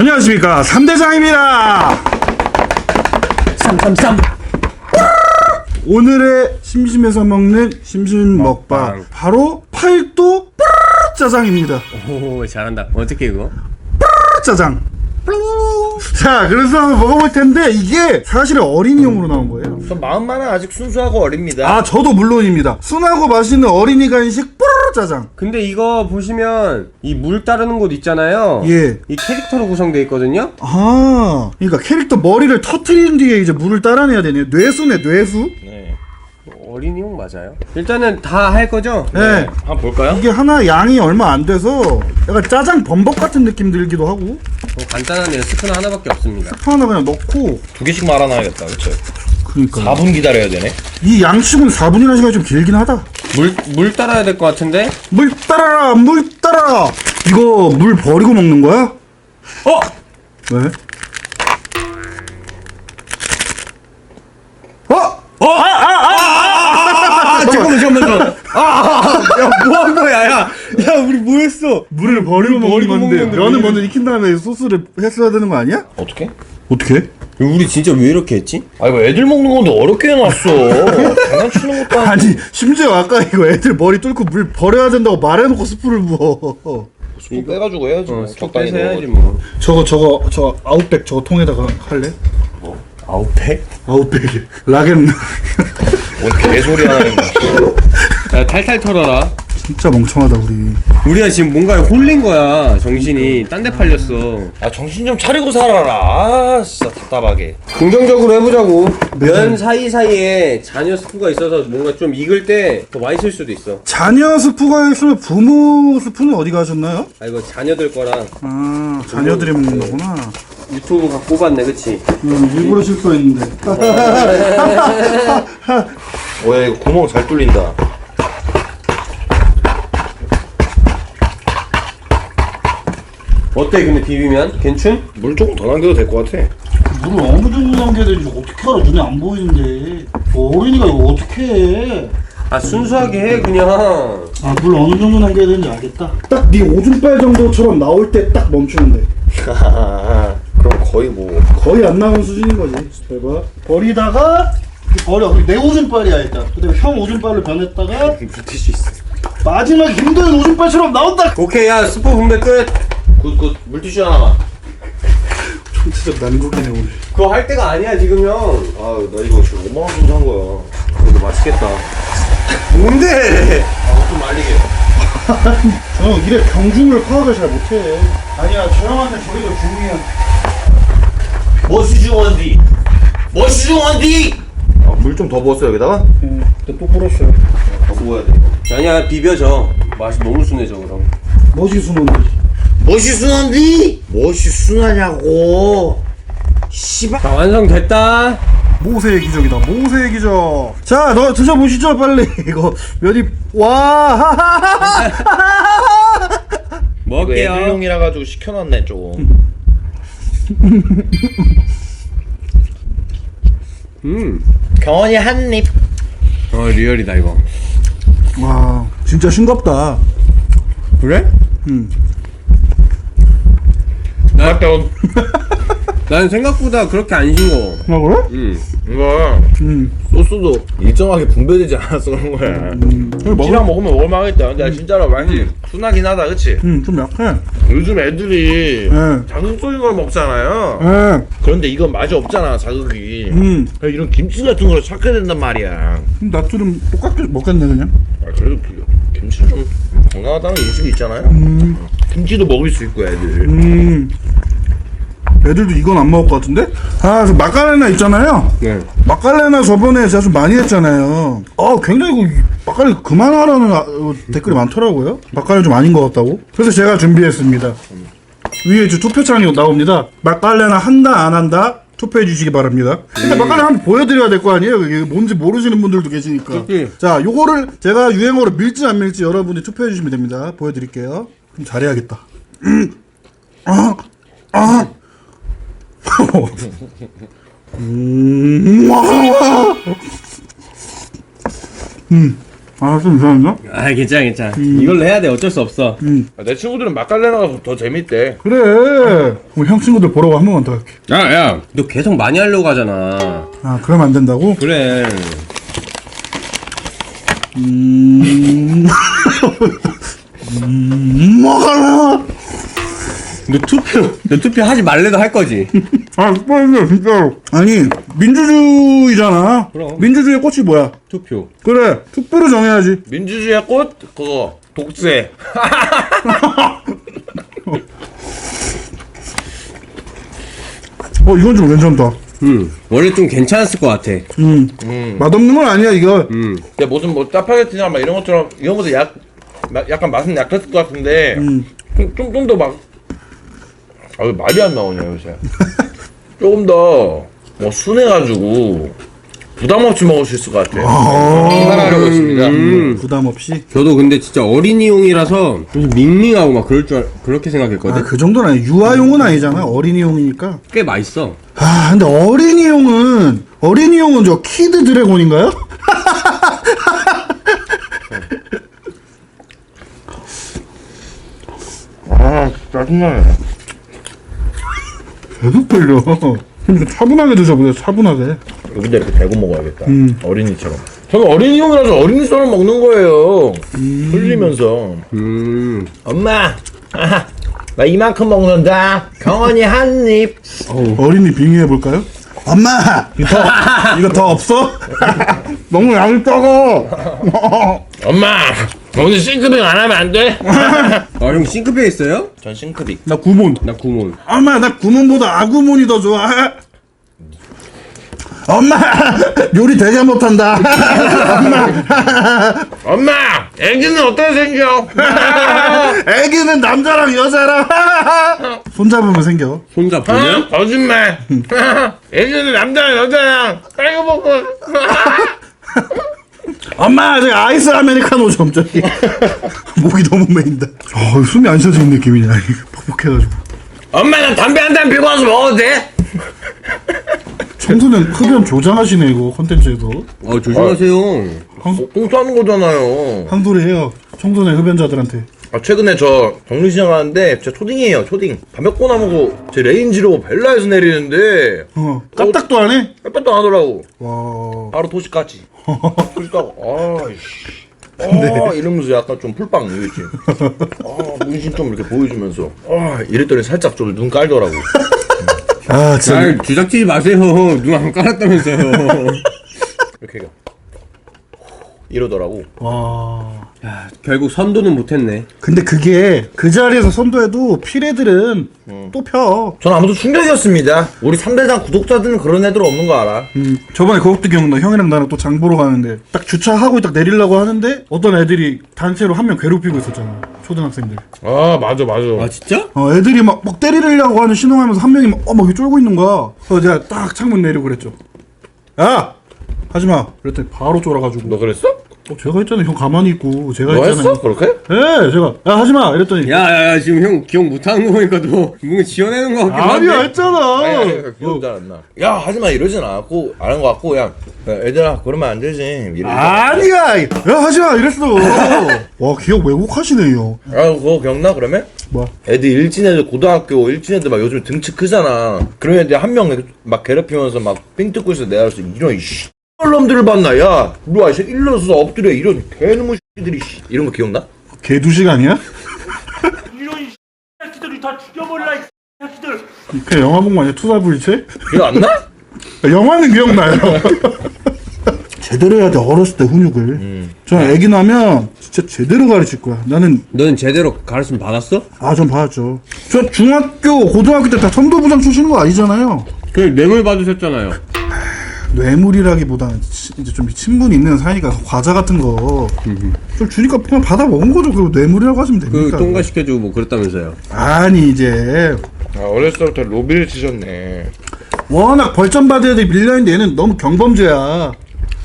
안녕하십니까 삼대장입니다. 333 오늘의 심심해서 먹는 심심 먹방. 바로 팔도 짜장입니다. 오 잘한다 어떻게 그거? 짜장. 자, 그래서 한번 먹어볼 텐데 이게 사실은 어린이용으로 나온 거예요. 전 마음만은 아직 순수하고 어립니다. 아, 저도 물론입니다. 순하고 맛있는 어린이 간식 뽀로로 짜장. 근데 이거 보시면 이 물 따르는 곳 있잖아요 예. 이 캐릭터로 구성되어 있거든요 아, 그러니까 캐릭터 머리를 터트린 뒤에 이제 물을 따라내야 되네요. 뇌수네, 뇌수. 네. 어린이용 맞아요? 일단은 다 할 거죠? 네. 한번 볼까요? 이게 하나 양이 얼마 안 돼서 약간 짜장 범벅 같은 느낌 들기도 하고 뭐 간단하네요 스푼 하나밖에 없습니다 스프 하나 그냥 넣고 두 개씩 말아놔야겠다. 그쵸? 그러니까 4분 기다려야 되네. 이 양식은 4분이라는 시간이 좀 길긴 하다 물, 물 따라야 될 것 같은데? 물 따라라 물 따라라 이거 물 버리고 먹는 거야? 어! 왜? 잠깐만 잠깐만 잠깐만 아! 아! 아! 야 뭐한 거야 야! 야 우리 뭐 했어? 물을 버리고 먹는 버리고 건데 먹는데 면을 왜 먼저 익힌 다음에 소스를 했어야 되는 거 아니야? 어떻게? 어떻게? 우리 진짜 왜 이렇게 했지? 아 이거 애들 먹는 건데 어렵게 해놨어. 장난치는 것도 아니고. 아니 심지어 아까 이거 애들 머리 뚫고 물 버려야 된다고 말해놓고 스프를 부어 스푼 빼가지고 해야지. 어 뭐. 스푼 적당히 빼서 해야지. 뭐 저거 저거 저 아웃백 저거 통에다가 할래? 아웃백? 아웃백이 라겐 뭔 개소리 하는 거. 야 탈탈 털어라. 진짜 멍청하다 우리. 우리가 지금 뭔가에 홀린 거야 정신이. 딴 데 팔렸어. 아 정신 좀 차리고 살아라. 아 진짜 답답하게. 긍정적으로 해보자고. 면 사이 사이에 잔여 스프가 있어서 뭔가 좀 익을 때 더 맛있을 수도 있어. 자녀 스프가 있으면 부모 스프는 어디 가셨나요? 아 이거 자녀들 거라 아 자녀들이 먹는 거구나. 유튜브 갖고 뽑았네 그치? 음, 일부러 실수했는데 오야 이거 구멍 잘 뚫린다. 어때 근데 비비면? 괜춘? 물 조금 더 남겨도 될 것 같아. 물을 어느 정도 남겨야 되는지 어떻게 알아 눈에 안 보이는데 어린이가 이거 어떻게 해? 아 순수하게 해 그냥 아물 어느 정도 남겨야 되는지 알겠다 딱 네 오줌발 정도처럼 나올 때 딱 멈추면 돼 그럼 거의 뭐. 거의 안 나온 수준인 거지 잘 봐. 버리다가 버려 내 오줌발이야 일단 그다음에 형 오줌발로 변했다가 붙을 수 있어 마지막 힘든 오줌발처럼 나온다 오케이 야 스프 분배 끝 굿굿 물티슈 하나만. 진짜 난국이네 오늘 그거 할 때가 아니야 지금 형 아나 이거 지금 5만 원 정도 한 거야. 그래도 맛있겠다 뭔데? 아좀 말리게. 저 형 이래 경중을 파악을 잘 못해 아니야 저 형한테 저기도 중이야 머시 중원디. 머시 중원디. 아, 물좀 더 부었어 여기다가? 응, 또 뿌렸어요 더 부어야 돼. 아니야 비벼져 맛이 너무 순해져 그럼 멋이 순한데 머시 순한디? 머시 순하냐고. 씨발. 자 완성됐다 모세의 기적이다 모세의 기적 자 너 드셔 보시죠 빨리 이거 면이 와 먹을게요 애들용이라 가지고 시켜놨네 조금. 음. 경원이 한 입. 어 리얼이다 이거 와 진짜 싱겁다 그래? 응. 나, 난 생각보다 그렇게 안 싱거워 아 그래? 음. 이거 응 소스도 일정하게 분배되지 않아서 그런 거야. 음. 이거 먹을 찌랑 먹으면 먹을만하겠다. 근데 진짜로 많이 순하긴 하다, 그치? 음, 좀 약해 요즘 애들이 예. 자극적인 걸 먹잖아요. 예. 그런데 이건 맛이 없잖아, 자극이. 음. 이런 김치 같은 거를 찾게 된단 말이야. 나처럼 똑같게 먹겠네 그냥 아, 그래도 그 김치는 좀 건강하다는 인식이 있잖아요. 음. 김치도 먹을 수 있고, 애들. 음. 애들도 이건 안 먹을 것 같은데? 아, 저 마카레나 있잖아요. 네. 마카레나 저번에 제가 좀 많이 했잖아요. 어, 굉장히 그 마카레 그만하라는 아, 어, 댓글이 많더라고요. 마카레 좀 아닌 것 같다고. 그래서 제가 준비했습니다. 위에 저 투표창이 나옵니다. 마카레나 한다 안 한다 투표해 주시기 바랍니다. 근데 마카레나 한번 보여드려야 될 거 아니에요? 이게 뭔지 모르시는 분들도 계시니까. 그치. 자, 요거를 제가 유행어로 밀지 안 밀지 여러분이 투표해 주시면 됩니다. 보여드릴게요. 좀 잘해야겠다. 음. 아, 아. 음, 와. 음, 아 좀 이상한가? 아 괜찮아 괜찮아. 이걸로 해야 돼. 어쩔 수 없어. 아, 내 친구들은 막갈레나가 더 재밌대. 그래. 그럼 형 친구들 보라고 한 번만 더 할게. 야 야. 너 계속 많이 하려고 하잖아. 아 그러면 안 된다고? 그래. 음... 음... 먹어라 너 투표 너 투표 하지 말래도 할 거지. 아 뻔해 진짜로. 아니 민주주의잖아. 그럼. 민주주의 꽃이 뭐야? 투표. 그래 투표로 정해야지. 민주주의의 꽃? 그거 독세. 어 이건 좀 괜찮다. 음 원래 좀 괜찮았을 것 같아. 음, 맛없는 건 아니야 이거. 음. 근데 무슨 뭐 짜파게티나 막 이런 것처럼 이런 것도 약 마- 약간 맛은 약했을 것 같은데 좀 좀 더 막 아 왜 말이 안 나오냐 요새 조금 더 뭐 순해가지고 부담 없이 먹을 수 있을 것 같아. 생각하려고 있습니다. 음. 부담 없이 저도 근데 진짜 어린이용이라서 좀 밍밍하고 막 그럴 줄 알- 그렇게 생각했거든 아그 정도는 아니 유아용은 아니잖아 어린이용이니까 꽤 맛있어 아 근데 어린이용은 어린이용은 저 키드 드래곤인가요? 아 짜증나네. 계속 걸려 좀 차분하게 드셔보세요 차분하게 여기다 이렇게 대고 먹어야겠다. 음. 어린이처럼. 저는 어린이용이라서 어린이처럼 먹는 거예요. 흘리면서. 음 엄마, 아, 나 이만큼 먹는다. 경원이 한 입. 어린이 빙의해볼까요? 엄마! 이거 더, 이거 더 없어? 너무 양이 적어 엄마, 오늘 싱크빙 안 하면 안 돼? 아 형 싱크대 있어요? 전 싱크빙. 나 구몬 나 구몬 엄마 나 구몬보다 아구몬이 더 좋아 엄마 요리 되게 못한다 엄마, 애기는 어떻게 생겨? 애기는 남자랑 여자랑 손잡으면 생겨 손잡으냐? 어? 거짓말. 애기는 남자랑 여자랑 빨고 먹고. 엄마 저기 아이스 아메리카노 좀 저기. 목이 너무 메인다 어, 숨이 안 쉬어지는 느낌이냐 퍽퍽해가지고. 엄마, 나 담배 한단 피고 와서 먹어도 돼? 청소년 흡연 조장하시네 이거 컨텐츠에도. 어 조심하세요. 똥 싸는 거잖아요. 한 소리 해요 청소년 흡연자들한테 아, 최근에 저 정리시장 가는데 진짜 초딩이에요, 초딩. 담배 꼬나 먹고 제 레인지로 벨라에서 내리는데 어 까딱도 안 해? 햇볕도 안 하더라고. 와 바로 도시까지. 도시 가고, 아이씨. 아, 이러면서 약간 좀 풀빵 이거지. 아, 문신 좀 이렇게 보여주면서. 아, 이랬더니 살짝 좀 눈 깔더라고. 아 진짜 잘 주작치지 마세요 눈안 깔았다면서요 이렇게 해요. 이러더라고. 와 야, 결국 선도는 못했네 근데 그게 그 자리에서 선도해도 피레들은 또 펴. 전 아무튼 충격이었습니다. 우리 3대장 구독자들은 그런 애들 없는 거 알아? 음, 저번에 그것도 기억나. 형이랑 나랑 또 장 보러 가는데 딱 주차하고 딱 내리려고 하는데 어떤 애들이 단체로 한 명 괴롭히고 있었잖아. 초등학생들. 아, 맞아, 맞아. 아 진짜? 어, 애들이 막, 막 때리려고 하는 신호하면서 한 명이 막, 어, 막 이렇게 쫄고 있는 거야. 그래서 제가 딱 창문 내리고 그랬죠. 야! 하지 마. 그랬더니 바로 쫄아가지고. 너 그랬어? 어, 제가 했잖아요. 형 가만히 있고. 제가 너 했잖아요. 했어? 그렇게? 예, 제가. 야, 하지 마. 이랬더니. 야야야 지금 형 기억 못하는 거 보니까 너 뭔가 지어내는 거 같긴 한데 아니야, 했잖아. 아니, 아니, 기억이 잘안 나. 야, 하지 마, 이러진 않았고, 안 한 거 같고, 그냥, 야, 얘들아, 그러면 안 되지. 이러지. 아, 아니야! 야, 하지 마. 이랬어. 와, 기억 왜곡하시네요. 그거 기억나, 그러면? 뭐? 애들 일진 애들, 고등학교 일진 애들 막 요즘 등치 크잖아. 그런 애들 한 명 막 괴롭히면서 막 삥 뜯고 있어. 내가 그래서 이런, 씨. 놈들을 봤나, 야. 일로 와, 이 새끼 일러서 엎드려. 이런 개놈의 새끼들이, 씨. 이런 거 기억나? 개두식 아니야? 이런 이 새끼들이 다 죽여버릴라 이 새끼들 그 영화 본 거 아니야? 투사불체? 기억 안 나? 영화는 기억나요. 제대로 해야 돼 어렸을 때 훈육을. 저는 애기 나면 진짜 제대로 가르칠 거야. 나는 너는 제대로 가르침 받았어? 아좀 봐줘. 저 중학교 고등학교 때 다 선도부장 출신인 거 아니잖아요. 그 뇌물 받으셨잖아요 뇌물이라기보다는 치- 이제 좀 친분 있는 사이가 과자 같은 거. 좀 주니까 그냥 받아 먹은 거죠. 그리고 뇌물이라고 하시면 그 됩니까? 통과시켜주고 뭐 그랬다면서요 아니 이제 아, 어렸을 때부터 로비를 치셨네. 워낙 벌점 받은 애들이 밀려있는데 얘는 너무 경범죄야.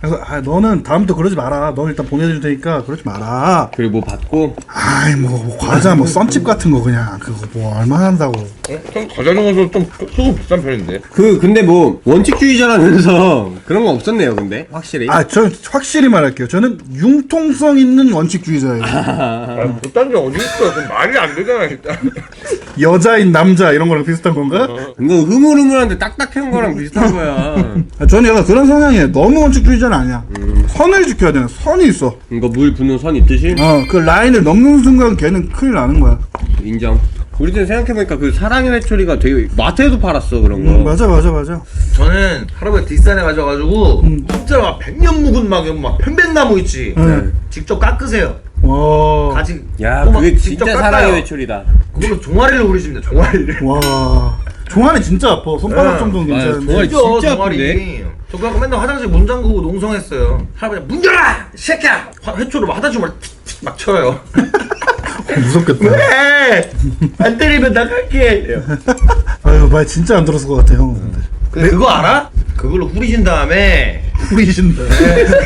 그래서 아, 너는 다음부터 그러지 마라. 너 일단 보내줄 테니까 그러지 마라. 그리고 뭐 받고 아이 뭐, 뭐 과자 뭐 썬칩 같은 거 그냥 그거 뭐 얼마 한다고. 어? 좀 과자는 것도 좀 수고 비싼 편인데. 그 근데 뭐 원칙주의자라면서 그런 거 없었네요 근데 확실히 아, 저 확실히 말할게요. 저는 융통성 있는 원칙주의자예요. 아, 그딴 게 어디 있어? 그럼 말이 안 되잖아 일단. 여자인 남자 이런 거랑 비슷한 건가? 이거 흐물흐물한데 딱딱한 거랑 비슷한 거야 아, 저는 약간 그런 성향이에요. 너무 원칙주의자 는 아니야. 선을 지켜야 되는 선이 있어. 이거 물 부는 선 있듯이 어, 그 라인을 넘는 순간 걔는 큰일 나는 거야. 인정 우리 때 생각해보니까 그 사랑의 회초리가 되게 마트에도 팔았어 그런 거 음, 맞아, 맞아, 맞아. 저는 할아버지 뒷산에 가셔가지고 진짜 막 백년 묵은 막, 이런 막 편백나무 있지. 네. 직접 깎으세요. 와, 가지. 야막 그게 직접 진짜 깎아요. 사랑의 회초리다 그걸로 종아리를 우리십니다. 종아리를. 와. 종아리 진짜 아파. 손바닥 네. 정도는 맞아, 괜찮은데. 종아리 진짜 종아리. 저 그래갖고 맨날 화장실 문 잠그고 농성했어요. 할아버지 문 열어! 이 새끼야! 화- 회초로 막 화장실 막 틱틱 막 쳐요. 어, 무섭겠다. 왜? 안 때리면 나갈게. 아유, 말 진짜 안 들었을 것 같아, 형. 근데. 근데 그거 알아? 그걸로 후리신 다음에 후리신다.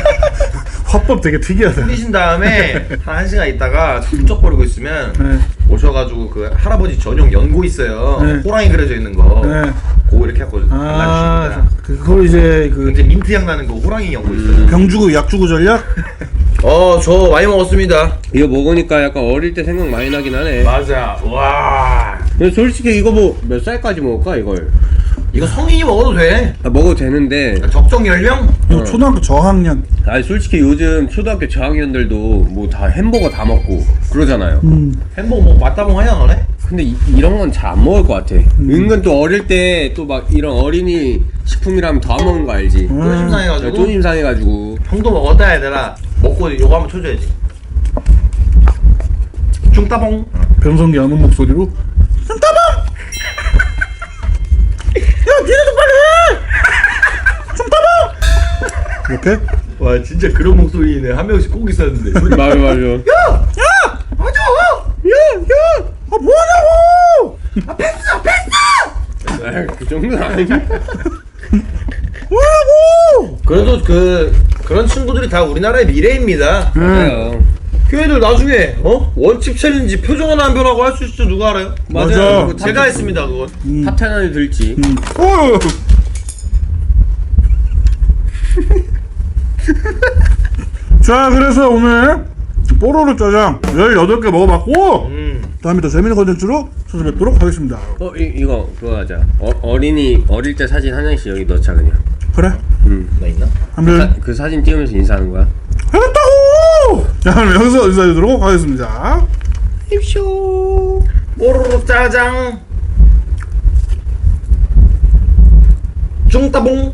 화법 되게 특이하다. 후리신 다음에 한 1시간 있다가 훌쩍거리고 있으면 네. 오셔가지고 그 할아버지 전용 연고 있어요. 네. 호랑이 그려져 있는 거. 네. 그거 이렇게 하고 아, 발라주십니다. 그걸 이제 그 이제 민트향 나는 그 호랑이 연고 있어요. 병 주고 약 주고 전략? 어, 저 많이 먹었습니다. 이거 먹으니까 약간 어릴 때 생각 많이 나긴 하네 맞아. 와. 근데 솔직히 이거 뭐 몇 살까지 먹을까 이걸 이거 성인이 먹어도 돼. 아, 먹어도 되는데 적정 연령? 이거 초등학교 저학년. 아니 솔직히 요즘 초등학교 저학년들도 뭐 다 햄버거 다 먹고 그러잖아요 음. 햄버거 먹고 맛다봉 하냐 너네? 근데 이, 런 건 잘 안 먹을 것 같아 은근 또 어릴 때 또 막 이런 어린이 식품이라면 더 안 먹는 거 알지 음. 쪼심 상해가지고 쪼임 상해가지고 형도 먹었다 얘들아 먹고 요거 한번 쳐줘야지 중따봉 변성기 아는 목소리로. 야, 니네도 빨리 해! 좀 따봐! 이렇게? 와 진짜 그런 목소리네 한 명씩 꼭 있었는데 맞아 맞아 맞아 야, 야! 아, 뭐하냐고! 아, 그 정도는 아니지 뭐하냐고! 그래도 그 그런 친구들이 다 우리나라의 미래입니다 맞아요 걔네들 나중에 어? 원칙 챌린지 표정 하나 안 변하고 할 수 있을지 누가 알아요? 맞아. 맞아요 그거 제가 했습니다 그건 탑10 안에 들지 어! 자, 그래서 오늘 뽀로로 짜장 18개 먹어봤고, 음. 다음에 더 재밌는 컨텐츠로 찾아뵙도록 하겠습니다. 어 이, 이거 그거 하자 어, 어린이 어릴 때 사진 한 장씩 여기 넣자 그냥 그래? 나 있나? 한번 사, 그 사진 띄우면서 인사하는 거야 해냈다고! 자, 그럼 여기서 인사드리도록 하겠습니다. 입쇼. 뽀로로 짜장. 중따봉